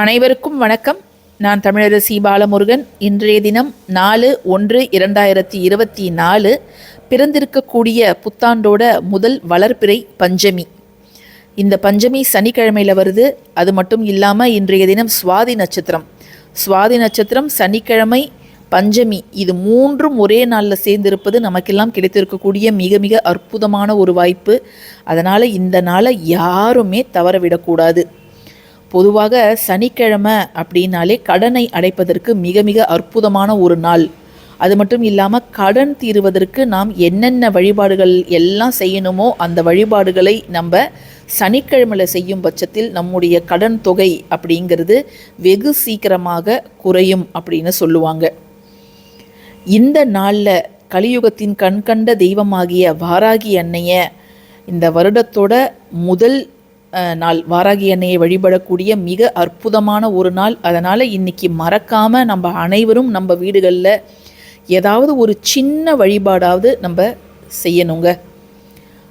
அனைவருக்கும் வணக்கம். நான் தமிழரசி பாலமுருகன். இன்றைய தினம் நாலு ஒன்று இரண்டாயிரத்தி இருபத்தி நாலு பிறந்திருக்கக்கூடிய புத்தாண்டோட முதல் வளர்ப்பிறை பஞ்சமி. இந்த பஞ்சமி சனிக்கிழமையில் வருது. அது மட்டும் இல்லாமல் இன்றைய தினம் சுவாதி நட்சத்திரம். சுவாதி நட்சத்திரம் சனிக்கிழமை பஞ்சமி இது மூன்றும் ஒரே நாளில் சேர்ந்திருப்பது நமக்கெல்லாம் கிடைத்திருக்கக்கூடிய மிக மிக அற்புதமான ஒரு வாய்ப்பு. அதனால் இந்த நாளை யாருமே தவற விடக்கூடாது பொதுவாக சனிக்கிழமை அப்படின்னாலே கடனை அடைப்பதற்கு மிக மிக அற்புதமான ஒரு நாள். அது மட்டும் இல்லாமல் கடன் தீருவதற்கு நாம் என்னென்ன வழிபாடுகள் எல்லாம் செய்யணுமோ அந்த வழிபாடுகளை நம்ம சனிக்கிழமையில் செய்யும் பட்சத்தில் நம்முடைய கடன் தொகை அப்படிங்கிறது வெகு சீக்கிரமாக குறையும் அப்படின்னு சொல்லுவாங்க. இந்த நாளில் கலியுகத்தின் கண்கண்ட தெய்வமாகிய வாராகி அன்னைய இந்த வருடத்தோட முதல் நாள் வாராகி அன்னையை வழிபடக்கூடிய மிக அற்புதமான ஒரு நாள். அதனால் இன்னைக்கு மறக்காமல் நம்ம அனைவரும் நம்ம வீடுகளில் ஏதாவது ஒரு சின்ன வழிபாடாவது நம்ம செய்யணுங்க.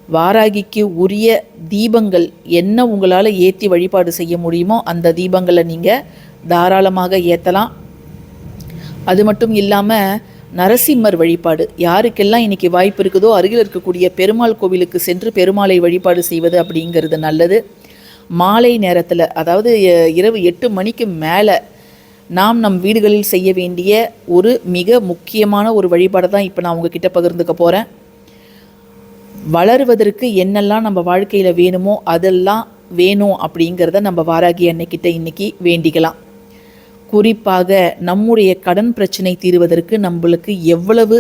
வாராகிக்கு உரிய தீபங்கள் என்ன உங்களால் ஏற்றி வழிபாடு செய்ய முடியுமோ அந்த தீபங்களை நீங்கள் தாராளமாக ஏற்றலாம் அது மட்டும் இல்லாமல் நரசிம்மர் வழிபாடு. யாருக்கெல்லாம் இன்னைக்கு வாய்ப்பு இருக்குதோ அருகில் இருக்கக்கூடிய பெருமாள் கோவிலுக்கு சென்று பெருமாளை வழிபாடு செய்வது அப்படிங்கிறது நல்லது. மாலை நேரத்தில் அதாவது இரவு எட்டு மணிக்கு மேலே நாம் நம் வீடுகளில் செய்ய வேண்டிய ஒரு மிக முக்கியமான ஒரு வழிபாடை தான் இப்போ நான் உங்ககிட்ட பகிர்ந்துக்க போகிறேன் வளருவதற்கு என்னெல்லாம் நம்ம வாழ்க்கையில் வேணுமோ அதெல்லாம் வேணும் அப்படிங்கிறத நம்ம வாராகி அன்னைக்கிட்ட இன்னைக்கு வேண்டிக்கலாம். குறிப்பாக நம்முடைய கடன் பிரச்சனை தீர்வதற்கு நம்மளுக்கு எவ்வளவு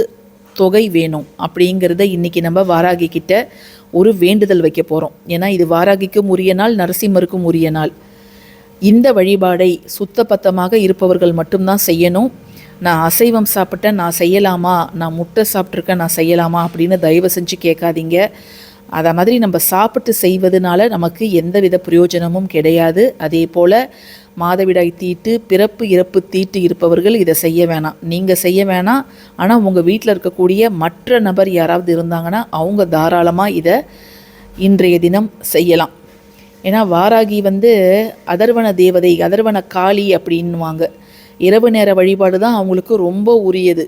தொகை வேணும் அப்படிங்கிறத இன்றைக்கி நம்ம வாராகி கிட்ட ஒரு வேண்டுதல் வைக்க போகிறோம் ஏன்னா இது வாராகிக்கும் உரிய நாள் நரசிம்மருக்கும் உரிய நாள். இந்த வழிபாடை சுத்தபத்தமாக இருப்பவர்கள் மட்டும்தான் செய்யணும். நான் அசைவம் சாப்பிட்டேன் நான் செய்யலாமா? நான் முட்டை சாப்பிட்ருக்கேன் நான் செய்யலாமா அப்படின்னு தயவு செஞ்சு கேட்காதீங்க. அதை மாதிரி நம்ம சாப்பிட்டு செய்வதனால நமக்கு எந்தவித பிரயோஜனமும் கிடையாது. அதே போல் மாதவிடாய் தீட்டு பிறப்பு இறப்பு தீட்டு இருப்பவர்கள் இதை செய்ய வேணாம். நீங்கள் செய்ய வேணாம். ஆனால் உங்கள் வீட்டில் இருக்கக்கூடிய மற்ற நபர் யாராவது இருந்தாங்கன்னா அவங்க தாராளமாக இதை இன்றைய தினம் செய்யலாம். ஏன்னா வாராகி வந்து அதர்வன தேவதை அதர்வன காளி அப்படின்னுவாங்க. இரவு நேர வழிபாடு தான் அவங்களுக்கு ரொம்ப உரியது.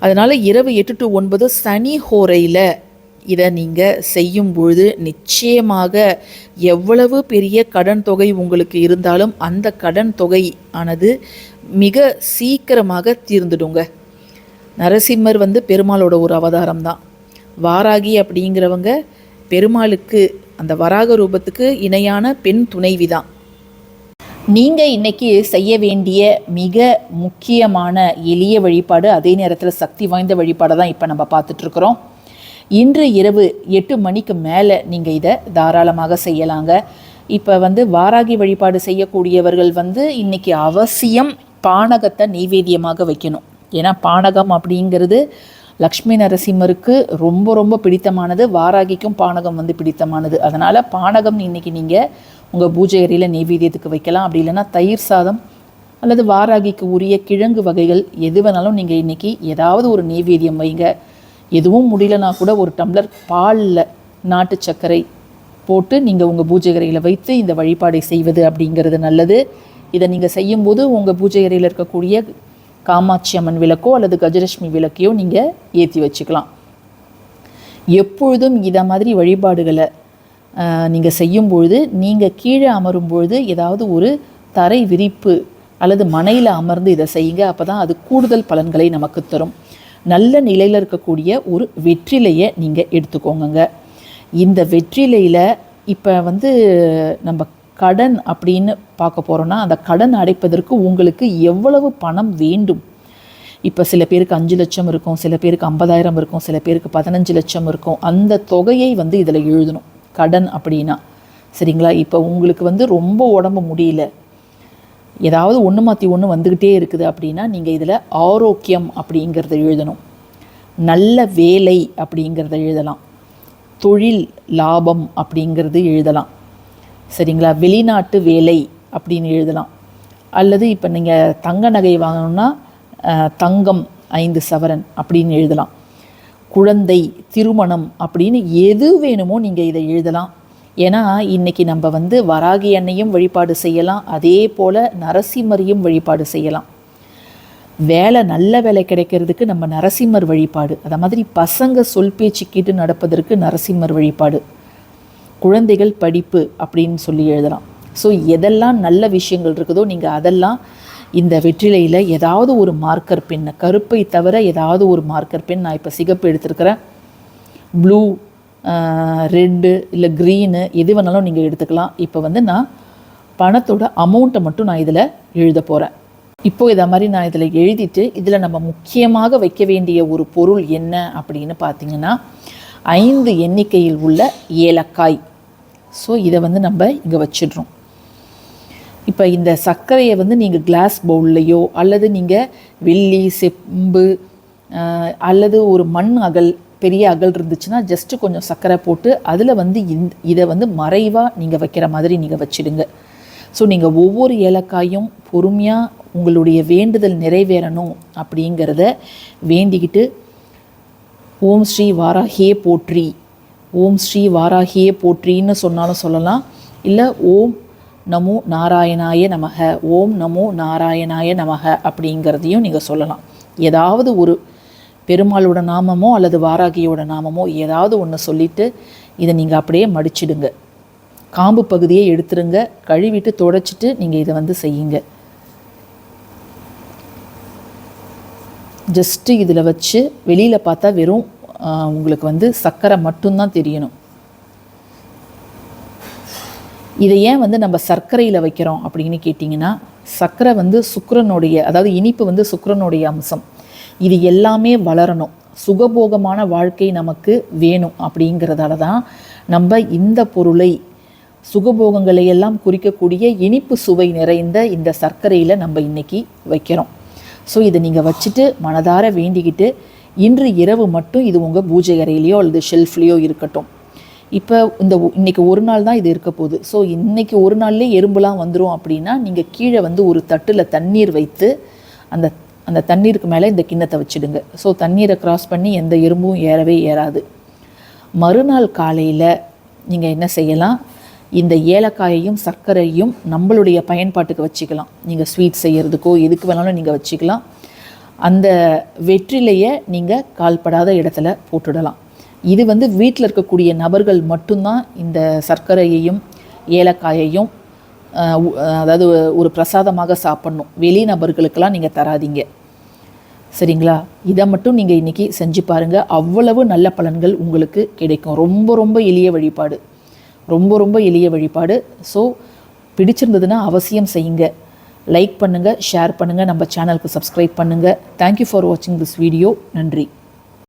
அதனால் இரவு எட்டு டு ஒன்பது சனி ஹோரையில் இதை நீங்கள் செய்யும் பொழுது நிச்சயமாக எவ்வளவு பெரிய கடன் தொகை உங்களுக்கு இருந்தாலும் அந்த கடன் தொகை ஆனது மிக சீக்கிரமாக தீர்ந்துடுங்க. நரசிம்மர் வந்து பெருமாளோட ஒரு அவதாரம் தான். வாராகி அப்படிங்கிறவங்க பெருமாளுக்கு அந்த வராக ரூபத்துக்கு இணையான பெண் துணைவி தான். நீங்கள் இன்றைக்கி செய்ய வேண்டிய மிக முக்கியமான எளிய வழிபாடு அதே நேரத்தில் சக்தி வாய்ந்த வழிபாடை தான் இப்போ நம்ம பார்த்துட்ருக்குறோம் இன்று இரவு எட்டு மணிக்கு மேலே நீங்கள் இதை தாராளமாக செய்யலாங்க. இப்போ வந்து வாராகி வழிபாடு செய்யக்கூடியவர்கள் வந்து இன்றைக்கி அவசியம் பானகத்தை நெய்வேத்தியமாக வைக்கணும். ஏன்னா பானகம் அப்படிங்கிறது லக்ஷ்மி நரசிம்மருக்கு ரொம்ப ரொம்ப பிடித்தமானது. வாராகிக்கும் பானகம் வந்து பிடித்தமானது. அதனால் பானகம் இன்னைக்கு நீங்கள் உங்கள் பூஜை அறையில் நெய்வேத்தியத்துக்கு வைக்கலாம். அப்படி இல்லைன்னா தயிர் சாதம் அல்லது வாராகிக்கு உரிய கிழங்கு வகைகள் எது வேணாலும் நீங்கள் இன்றைக்கி ஏதாவது ஒரு நெய்வேத்தியம் வைங்க. எதுவும் முடியலனா கூட ஒரு டம்ளர் பாலில் நாட்டு சர்க்கரை போட்டு நீங்கள் உங்கள் பூஜை அறையில் வைத்து இந்த வழிபாடை செய்வது அப்படிங்கிறது நல்லது. இதை நீங்கள் செய்யும்போது உங்கள் பூஜை அறையில் இருக்கக்கூடிய காமாட்சி அம்மன் விளக்கோ அல்லது கஜலட்சுமி விளக்கையோ நீங்கள் ஏற்றி வச்சுக்கலாம். எப்பொழுதும் இதை மாதிரி வழிபாடுகளை நீங்கள் செய்யும்பொழுது நீங்கள் கீழே அமரும் பொழுது ஏதாவது ஒரு தரை விரிப்பு அல்லது மனையில் அமர்ந்து இதை செய்யுங்க. அப்போ தான் அது கூடுதல் பலன்களை நமக்கு தரும். நல்ல நிலையில் இருக்கக்கூடிய ஒரு வெற்றிலையை நீங்கள் எடுத்துக்கோங்கங்க. இந்த வெற்றிலையில் இப்போ வந்து நம்ம கடன் அப்படின்னு பார்க்க போகிறோன்னா அந்த கடன் அடைப்பதற்கு உங்களுக்கு எவ்வளவு பணம் வேண்டும்? இப்போ சில பேருக்கு அஞ்சு லட்சம் இருக்கும் சில பேருக்கு ஐம்பதாயிரம் இருக்கும் சில பேருக்கு பதினஞ்சு லட்சம் இருக்கும். அந்த தொகையை வந்து இதில் எழுதணும். கடன் அப்படின்னா. சரிங்களா? இப்போ உங்களுக்கு வந்து ரொம்ப உடம்பு முடியல. ஏதாவது ஒன்று மாற்றி ஒன்று வந்துக்கிட்டே இருக்குது அப்படின்னா நீங்கள் இதில் ஆரோக்கியம் அப்படிங்கிறத எழுதணும். நல்ல வேலை அப்படிங்கிறத எழுதலாம். தொழில் லாபம் அப்படிங்கிறது எழுதலாம். சரிங்களா? வெளிநாட்டு வேலை அப்படின்னு எழுதலாம். அல்லது இப்போ நீங்கள் தங்க நகை வாங்கணும்னா தங்கம் ஐந்து சவரன் அப்படின்னு எழுதலாம். குழந்தை திருமணம் அப்படின்னு எது வேணுமோ நீங்கள் இதை எழுதலாம். ஏன்னா இன்னைக்கு நம்ம வந்து வராகி அன்னையும் வழிபாடு செய்யலாம் அதே போல் நரசிம்மரையும் வழிபாடு செய்யலாம். வேலை நல்ல வேலை கிடைக்கிறதுக்கு நம்ம நரசிம்மர் வழிபாடு அதை மாதிரி பசங்க சொல் பேச்சுக்கிட்டு நடப்பதற்கு நரசிம்மர் வழிபாடு குழந்தைகள் படிப்பு அப்படின்னு சொல்லி எழுதலாம். ஸோ எதெல்லாம் நல்ல விஷயங்கள் இருக்குதோ நீங்கள் அதெல்லாம் இந்த வெற்றிலையில் ஏதாவது ஒரு மார்க்கர் பென் கருப்பை தவிர ஏதாவது ஒரு மார்க்கர் பென் நான் இப்போ சிகப்பு எடுத்திருக்கிறேன். ப்ளூ ரெட்டு இல்லை க்ரீனு எது வேணாலும் நீங்கள் எடுத்துக்கலாம். இப்போ வந்து நான் பணத்தோட அமௌண்ட்டை மட்டும் நான் இதில் எழுத போகிறேன் இப்போ இதை மாதிரி நான் இதில் எழுதிட்டு இதில் நம்ம முக்கியமாக வைக்க வேண்டிய ஒரு பொருள் என்ன அப்படின்னு பார்த்தீங்கன்னா ஐந்து எண்ணிக்கையில் உள்ள ஏலக்காய். ஸோ இதை வந்து நம்ம இங்கே வச்சிடுறோம். இப்போ இந்த சர்க்கரையை வந்து நீங்கள் கிளாஸ் பவுல்லையோ அல்லது நீங்கள் வெள்ளி செம்பு அல்லது ஒரு மண் அகல் பெரிய அகல் இருந்துச்சுன்னா ஜஸ்ட்டு கொஞ்சம் சர்க்கரை போட்டு அதில் வந்து இந்த இதை வந்து மறைவாக நீங்கள் வைக்கிற மாதிரி நீங்கள் வச்சிடுங்க. ஸோ நீங்கள் ஒவ்வொரு ஏலக்காயும் பொறுமையாக உங்களுடைய வேண்டுதல் நிறைவேறணும் அப்படிங்கிறத வேண்டிக்கிட்டு ஓம் ஸ்ரீ வாராகியே போற்றி. ஓம் ஸ்ரீ வாராகியே போற்றின்னு சொன்னாலும் சொல்லலாம். இல்லை ஓம் நமோ நாராயணாய நமக ஓம் நமோ நாராயணாய நமக அப்படிங்கிறதையும் நீங்கள் சொல்லலாம். ஏதாவது ஒரு பெருமாளோட நாமமோ அல்லது வாராகியோட நாமமோ ஏதாவது ஒன்று சொல்லிட்டு இதை நீங்கள் அப்படியே மடிச்சிடுங்க. காம்பு பகுதியை எடுத்துருங்க. கழுவிட்டு துடைச்சிட்டு நீங்கள் இதை வந்து செய்யுங்க. ஜஸ்ட்டு இதில் வச்சு வெளியில் பார்த்தா வெறும் உங்களுக்கு வந்து சர்க்கரை மட்டும்தான் தெரியணும். இதை ஏன் வந்து நம்ம சர்க்கரையில் வைக்கிறோம் அப்படின்னு கேட்டிங்கன்னா சர்க்கரை வந்து சுக்கரனுடைய அதாவது இனிப்பு வந்து சுக்கரனுடைய அம்சம். இது எல்லாமே வளரணும். சுகபோகமான வாழ்க்கை நமக்கு வேணும் அப்படிங்கிறதால தான் நம்ம இந்த பொருளை சுகபோகங்களை எல்லாம் குறிக்கக்கூடிய இனிப்பு சுவை நிறைந்த இந்த சர்க்கரையில் நம்ம இன்றைக்கி வைக்கிறோம். ஸோ இதை நீங்கள் வச்சுட்டு மனதார வேண்டிக்கிட்டு இன்று இரவு மட்டும் இது உங்கள் பூஜை அறையிலையோ அல்லது ஷெல்ஃப்லேயோ இருக்கட்டும். இப்போ இந்த இன்றைக்கி ஒரு நாள் தான் இது இருக்க போகுது. ஸோ இன்றைக்கி ஒரு நாள்லேயே எறும்புலாம் வந்துடும் அப்படின்னா நீங்கள் கீழே வந்து ஒரு தட்டில் தண்ணீர் வைத்து அந்த அந்த தண்ணீருக்கு மேலே இந்த கிண்ணத்தை வச்சுடுங்க. ஸோ தண்ணீரை க்ராஸ் பண்ணி எந்த எறும்பும் ஏறவே ஏறாது. மறுநாள் காலையில் நீங்கள் என்ன செய்யலாம்? இந்த ஏலக்காயையும் சர்க்கரையும் நம்மளுடைய பயன்பாட்டுக்கு வச்சுக்கலாம். நீங்கள் ஸ்வீட் செய்கிறதுக்கோ எதுக்கு வேணாலும் நீங்கள் வச்சுக்கலாம். அந்த வெற்றிலையை நீங்கள் கால்படாத இடத்துல போட்டுடலாம். இது வந்து வீட்டில் இருக்கக்கூடிய நபர்கள் மட்டும்தான் இந்த சர்க்கரையையும் ஏலக்காயையும் அதாவது ஒரு பிரசாதமாக சாப்பிட்ணும். வெளி நபர்களுக்கெல்லாம் நீங்கள் தராதீங்க. சரிங்களா? இதை மட்டும் நீங்கள் இன்றைக்கி செஞ்சு பாருங்கள் அவ்வளவு நல்ல பலன்கள் உங்களுக்கு கிடைக்கும். ரொம்ப ரொம்ப எளிய வழிபாடு. ரொம்ப ரொம்ப எளிய வழிபாடு. ஸோ பிடிச்சிருந்ததுன்னா அவசியம் செய்யுங்க. லைக் பண்ணுங்கள் ஷேர் பண்ணுங்கள் நம்ம சேனலுக்கு சப்ஸ்கிரைப் பண்ணுங்கள் தேங்க்யூ ஃபார் வாட்சிங் திஸ் வீடியோ நன்றி.